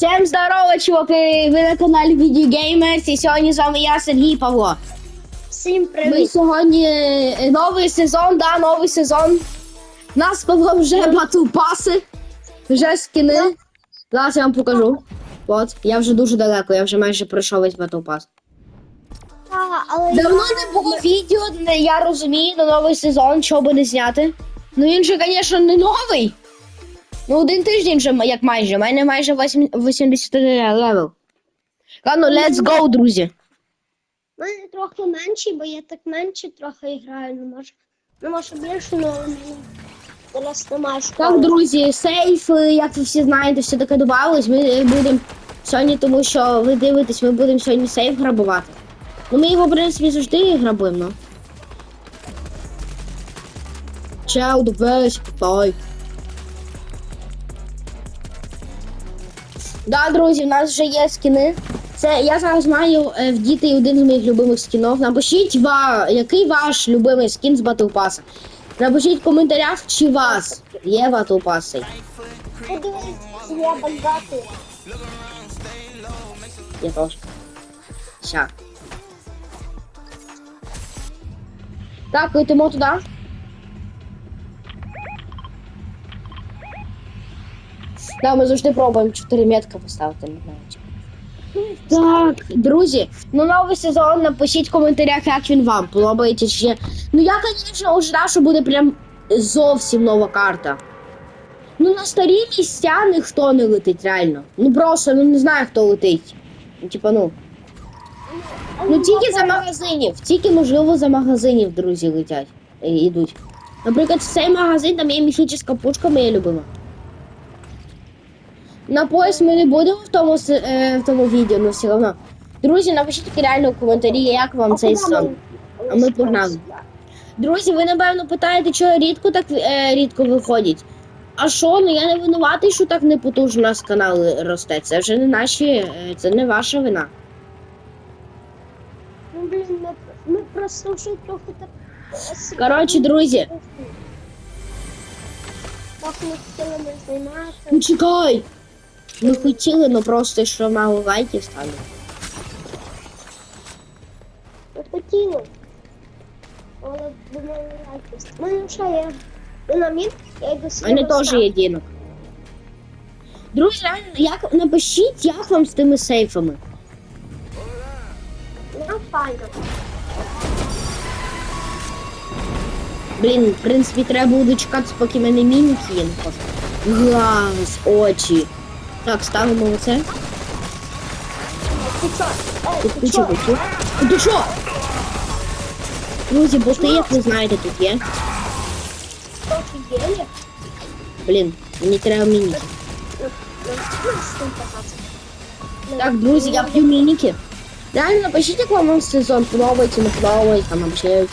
Всем здорово, чуваки! Ви на каналі Videogamers і сьогодні з вами я, Сергій Павло. Всім Ми сьогодні е, новий сезон, да, новий сезон. У нас Павло вже батл паси, вже скини. Зараз я вам покажу. От, я вже дуже далеко, я вже майже пройшов весь батл пас. Але Давно не було відео, я розумію, на новий сезон, чого би не зняти. Ну він же, звісно, не новий. Ну, один тиждень вже як майже. У мене майже 80 левел. Ладно, let's go, друзі. У мене трохи менший, бо я так менше трохи граю, не може. Не може більше, але у мене зараз немає школи. Так, друзі, сейф, як ви всі знаєте, все таке додавалось. Ми е, будемо сьогодні, тому що ви дивитесь, ми будемо сьогодні сейф грабувати. Ну, ми його, в принципі, завжди грабуємо, ну. Чел, весь питай. Да, друзі, в нас вже є скіни. Це я зараз маю е, вдіти один з моїх любимих скінів. Напишіть, ва, який ваш любимий скін з Battle Pass. Напишіть в коментарях, чи у вас є Battle Pass. Я бандати. Я. Ща. Так, летимо туди. Да, ми завжди пробуємо 4 метки поставити, чи. Так, друзі, ну новий сезон, напишіть в коментарях, як він вам подобається чи. Ну я, звісно, ожидав, що буде прям зовсім нова карта. Ну на старі місця ніхто не летить, реально. Ну просто ну не знаю, хто летить. Ну, типа, ну. Ну тільки за магазинів, тільки можливо за магазинів, друзі, летять. е, Ідуть. Наприклад, цей магазин там є міфічна пушка моя любима. На пояс ми не будемо в тому, е, в тому відео, але все одно. Друзі, напишіть реально в коментарі, як вам цей сезон. А ми погнали. Друзі, ви напевно питаєте, чого рідко так е, рідко виходять. А що, ну я не винуватий, що так непотужно у нас канал росте. Це вже не наші, е, це не ваша вина. Ну, блін, ми, ми просто вже трохи так... Коротше, друзі. Так ми хотіли не займати. Ну чекай! Ми хотіли, ну просто що мало лайків стало. Ми хотіли. Але думали, якість. У мене ще є динаміт, я йду У мене теж є дінок. Друзі, реально, як напишіть, як вам з тими сейфами. Ну, файно. Блін, в принципі, треба буде чекати, поки мене мініки є. Глаз, очі. Так, ставимо оце. Ти чо? Ей, Тут ти куча чо? боків. О, Ти що? Друзі, боти, як ви знаєте, тут є. Трохи є? Блін, мені треба мініки. Ну, ну, ну, з тим показати. Так, друзі, я п'ю мініки. Реально, напишіть, як вам сезон подобається, не подобається, там взагалі.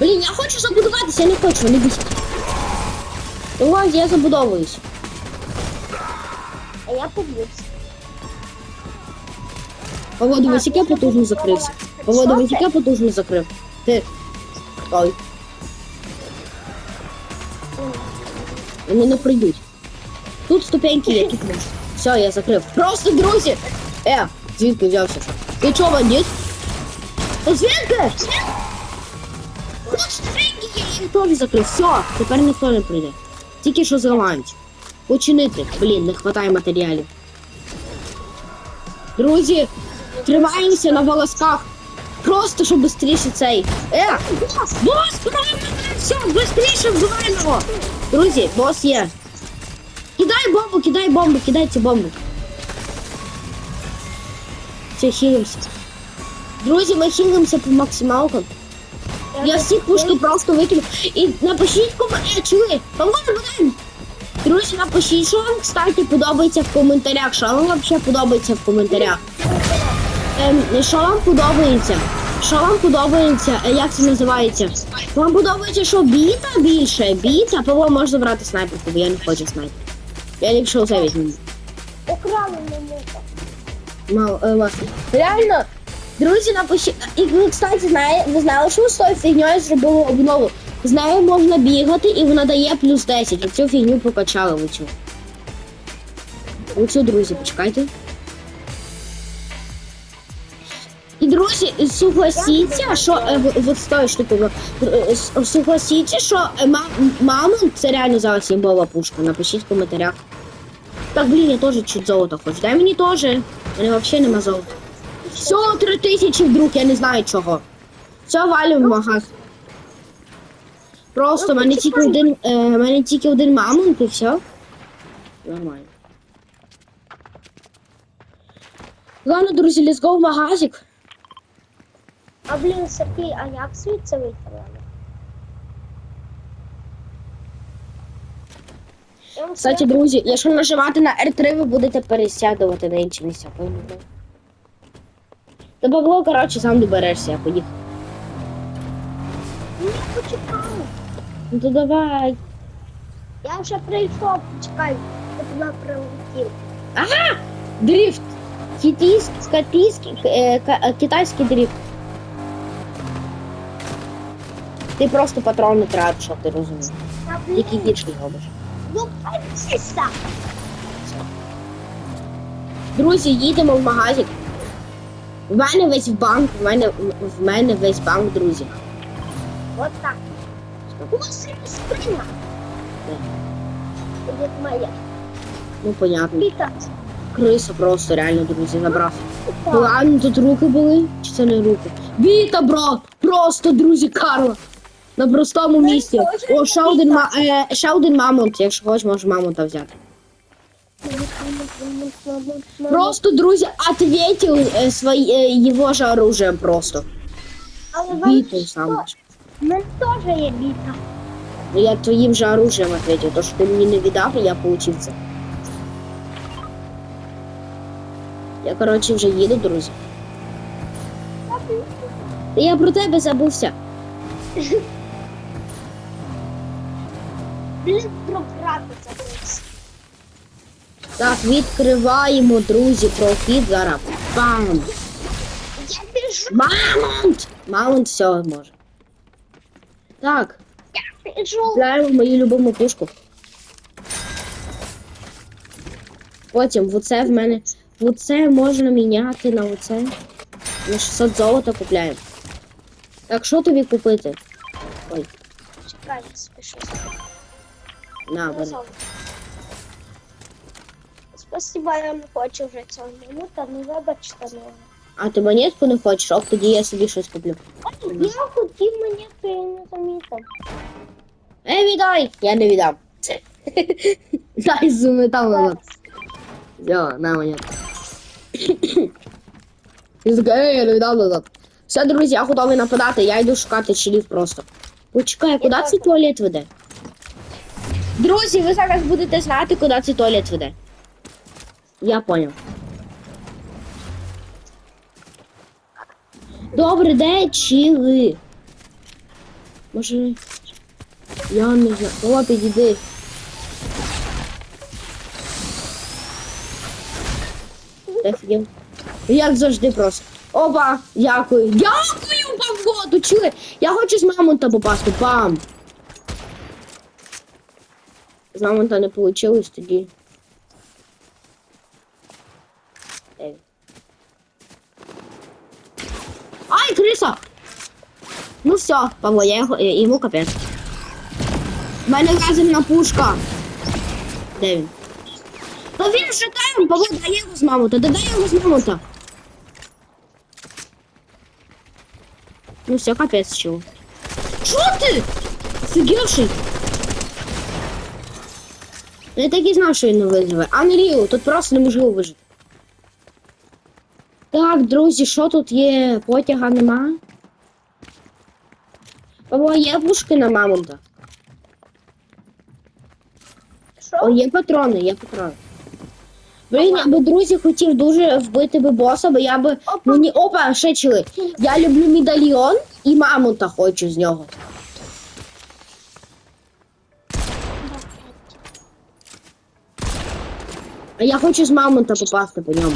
Блін, я хочу забудуватися, я не хочу, не бісить. Ось, я забудовуюсь. А я поб'юсь. Павло, дивись, як я потужно закрився. Павло, дивись, як я потужно закрив. Ти. Ой, вони не прийдуть. Тут ступеньки є, тут можна. Все, я закрив. Просто, друзі! Е, звідки взявся? Ти чого, бандит? Та звідки? Тут ступеньки є, я теж закрив. Все, тепер ніхто не прийде. Тільки що зламають. Починити. Блін, не вистачає матеріалів. Друзі, тримаємося на волосках. Просто щоб швидше цей. Е! Бос, куди ви мене? Все, швидше вбиваємо його! Друзі, бос є. Кидай бомбу, кидай бомбу, кидай цю бомбу. Все, хілимося. Друзі, ми хілимося по максималкам. Я всі пушки просто викину. І напишіть коментарі, чули? Павло, будемо. Друзі, напишіть, що вам, кстати, подобається в коментарях. Що вам взагалі подобається в коментарях? Ем, що вам подобається? Що вам подобається? Е, Як це називається? Вам подобається, що біта більше? Біта? Павло може забрати снайперку, бо я не хочу снайперку. Я ліпше оце візьму. Украли мене. Мало, е, Реально, друзі, напишіть. І ви, кстати, знає, ви знали, що з тою фігньою зробили обнову. З нею можна бігати і вона дає плюс 10. Оцю фігню покачали ви цю. Оцю, друзі, почекайте. І друзі, согласіться, що е, вот з тою штукою, е, що е, ма- мамонт це реально зараз імбова пушка. Напишіть в коментарях. Так, блін, я теж чуть золото хочу. Дай мені теж. Мене взагалі нема золота. Все, три тисячі вдруг, я не знаю чого. Все, валю в магаз. Просто в мене тільки один, е, в мене тільки один мамонт і все. Нормально. Ладно, друзі, let's go в магазик. А блін, Сергій, а як звідси вийти? реально? Я вам Кстати, скажу, друзі, якщо нажимати на R3, ви будете пересядувати на інші місця. поняли? Та бабло, коротше, сам доберешся, я поїхав. Ні, почекай. Ну то давай. Я вже прийшов, почекай. Я туди прилетів. Дрифт. Китайський, китайський, е, е, китайський дрифт. Ти просто патрони тратиш, щоб ти розумів. Та блін, вічки робиш. ну сіса. Друзі, їдемо в магазик. В мене весь банк, в мене, в мене весь банк, друзі. От так. Ось і сприйма. Від моя. Ну, понятно. Піта. Криса просто реально, друзі, забрав. Так. Ладно, тут руки були, чи це не руки? Віта, брат! Просто, друзі, Карла! На простому місці. О, ще один, ма- е, ще один мамонт, якщо хочеш, можеш мамонта взяти. Просто, друзі, ответил е, свої, е, його же оружием просто. Біту сам. Мене теж є біта. Я твоїм же оружием ответил. То, що ти мені не віддав, і я получив це. Я, коротше, вже їду, друзі. Та Я про тебе забувся. Блін, програтися десь. Так, відкриваємо, друзі, прохід зараз. Бам! Я біжу, Мамонт! Мамонт все може. Так, Я біжу. купляємо мою любиму пушку. Потім в оце в мене. В оце можна міняти на оце. На 600 золота купляємо. Так, що тобі купити? Ой, Чекай, спішу. на, бери. Спасибо, я не хочу вже цього минута, ну вибачте, ну. А ти монетку не хочеш? Ок, тоді я собі щось куплю. Я хотів то я не замітив. Ей, віддай! Я не віддам. Дай заметав назад. Все, на монетку. Він такий, ей, я не віддав назад. Все, друзі, я готовий нападати, я йду шукати челів просто. Почекай, куди цей туалет веде? Друзі, ви зараз будете знати, куди цей туалет веде. Я понял. Добре, де чили? Може. Я не знаю. О, підійди. Офігів? Як завжди просто. Опа, дякую. Дякую, Павло, чили. Я хочу з мамонта попасти. Бам. З мамонта не вийшло тоді. Де він? Ай, криса! Ну все, Павло, я його, йому капець. У мене лазерна пушка. Де він? Та він же там, Павло, дай його з да дай його з мамонта. Ну все, капець чого. Що ти? Офігевший? Я так і знав, що він не виживе. Unreal, тут просто неможливо вижити. Так, друзі, що тут є? Потяга нема. Павло, є пушки на мамонта. О, є патрони, є патрони. Блін, я би, друзі, хотів дуже вбити би боса, бо я би. Мені. Опа, ще чили. Я люблю медальйон і мамонта хочу з нього. А я хочу з мамонта попасти по ньому.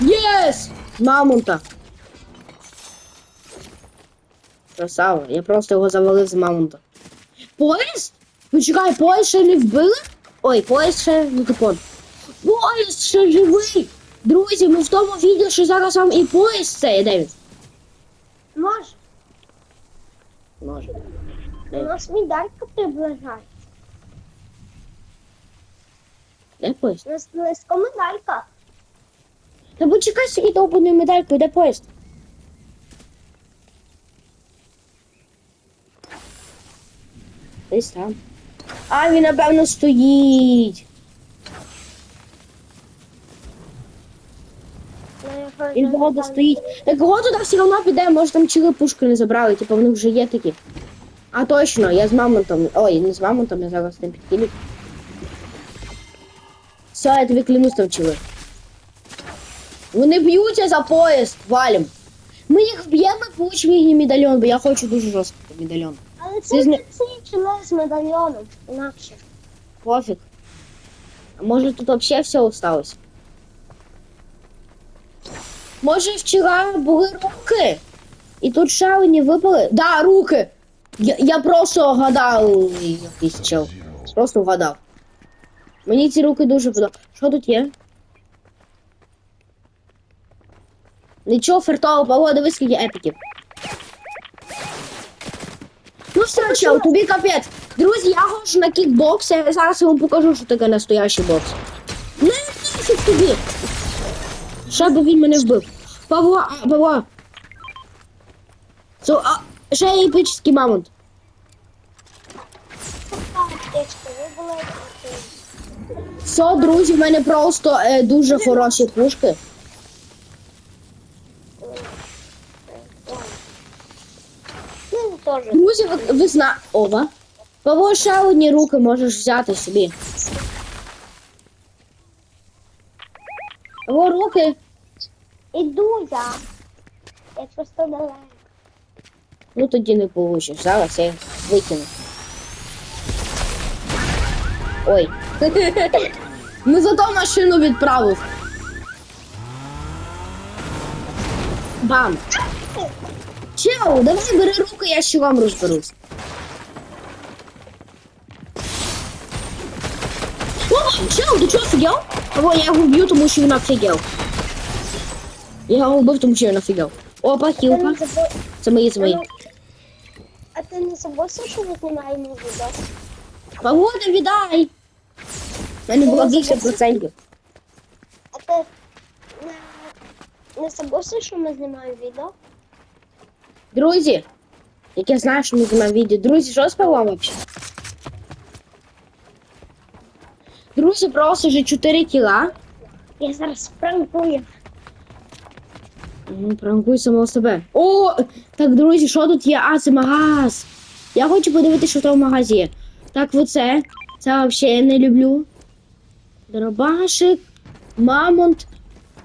Єс! Мамонта. Красава, я просто його завалив з мамонта. Поїзд? Почекай, поїзд ще не вбили? Ой, поїзд ще, ну типу. Поїзд ще живий! Друзі, ми в тому відео, що зараз вам і поїзд цей, де він? Може, Може. у нас медалька приближається. Де поїзд? У нас близько медалька. Та почекай собі довбаною медалькою, де поїзд? Десь там. А, він, напевно, стоїть. Він багато стоїть. Так кого туди все одно піде, може там чили пушки не забрали, типу в них вже є такі. А точно, я з мамонтом. Ой, не з мамонтом, я зараз ним підкину. Все, я тобі клянусь там чили. Вони б'ються за поїзд, валім. Ми їх вб'ємо і получимо їхній медальйон, бо я хочу дуже жорсткий медальйон. Але Ти це не цей з медальйоном, інакше. Пофіг. А може тут вообще все осталось? Може вчора були руки? І тут одні випали? Да, руки! Я, я просто гадав якийсь чел. Просто вгадав. Мені ці руки дуже подобаються. Що тут є? Нічого фертового, Павло, дивись, скільки епіків. Ну все, чел, тобі капець. Друзі, я ходжу на кікбокс, я зараз вам покажу, що таке настоящий бокс. Не нафіг тобі! Би він мене вбив. Павло, а, Павло. So, а, ще є епічний мамонт. Все, друзі, в мене просто е, дуже хороші пушки. Ну, теж. Друзі, ви, ви зна... Ова. Павло, ще одні руки можеш взяти собі. Павло, руки. Іду я. Я просто далеко. Ну тоді не получиш. Зараз я їх викину. Ой. ну зато машину відправив. Бам. Чел, давай бери руки, я ще вам розберусь. О, чел, ти чого офігел? Або я його вб'ю, тому що він офігел. Я його вбив, тому що він офігел. Опа, хілка. Це мої, це мої. А ти не забувся, що ми знімаємо відео? Погода, віддай! У мене було більше процентів. А ти не, не забувся, що ми знімаємо відео? Друзі, як я знаю, що ми знімаємо відео. Друзі, що з Павлом вообще? Друзі, просто вже 4 кіла. Я зараз пранкую. Ну, пранкуй самого себе. О, так, друзі, що тут є? А, це магаз. Я хочу подивитися, що в тому магазі є. Так, оце. Це взагалі я не люблю. Дробашик, мамонт.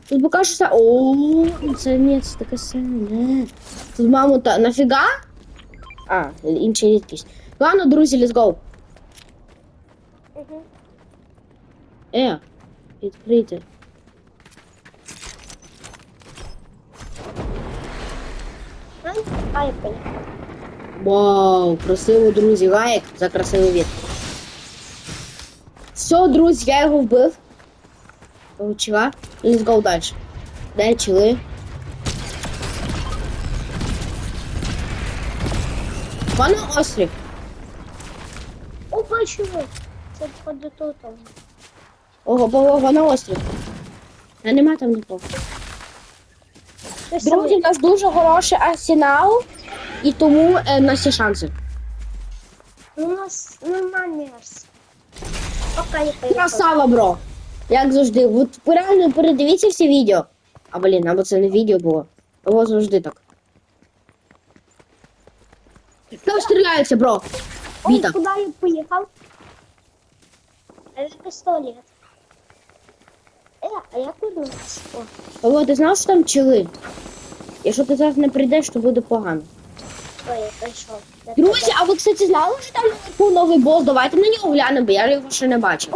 Тут покажеться. О, це ні, це таке саме. Тут мамонта. Нафіга? А, інша рідкість. Ладно, друзі, let's go. Угу. Е, відкрийте. Ай, понял. Вау, красиво, друзі, лайк за красивий від. Все, друзі, я його вбив. Получила. Let's go далі. Де чили? Пане острів. О, бачу. Це походу тут. Ого, ого, на острів. А нема там нікого. Друзі, в нас дуже хороший арсенал, і тому е, в нас є шанси. У нас нормальний арс. Пока я поїхав. Красава, бро. Як завжди. От реально передивіться всі відео. А блін, або це не відео було. Або завжди так. Там стріляються, бро. Ой, Віта. куди я поїхав? Это пістолет. Е, а як вернутися? О, Павло, ти знав, що там чили? Якщо ти зараз не прийдеш, то буде погано. ой, я прийшов. Я Друзі, а ви, кстати, знали, що там наверху новий бос? Давайте на нього глянемо, бо я його ще не бачив.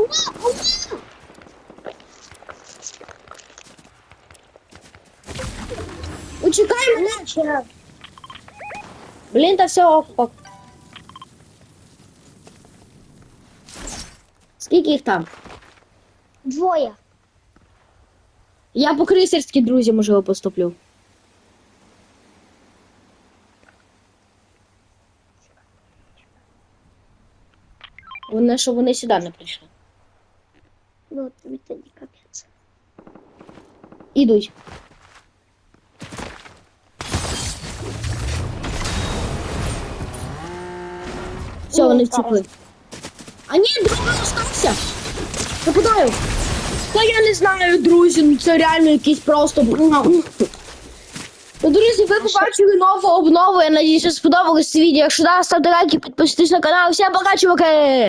Учекай мене. Чел. Блін, та все ок. ок. Скільки їх там? Двоє. Я по крейсерськи, друзі, можливо, поступлю. Вони, щоб вони сюди не прийшли. Ну, тобі тоді капець. Ідуть. Все, вони зараз. А ні, другий остался. Нападаю. Та я не знаю, друзі, ну це реально якийсь просто. Ну, друзі, ви побачили нову обнову. Я надіюся, сподобалось це відео. Якщо да, ставте лайки, підписуйтесь на канал. Всім пока, чуваки!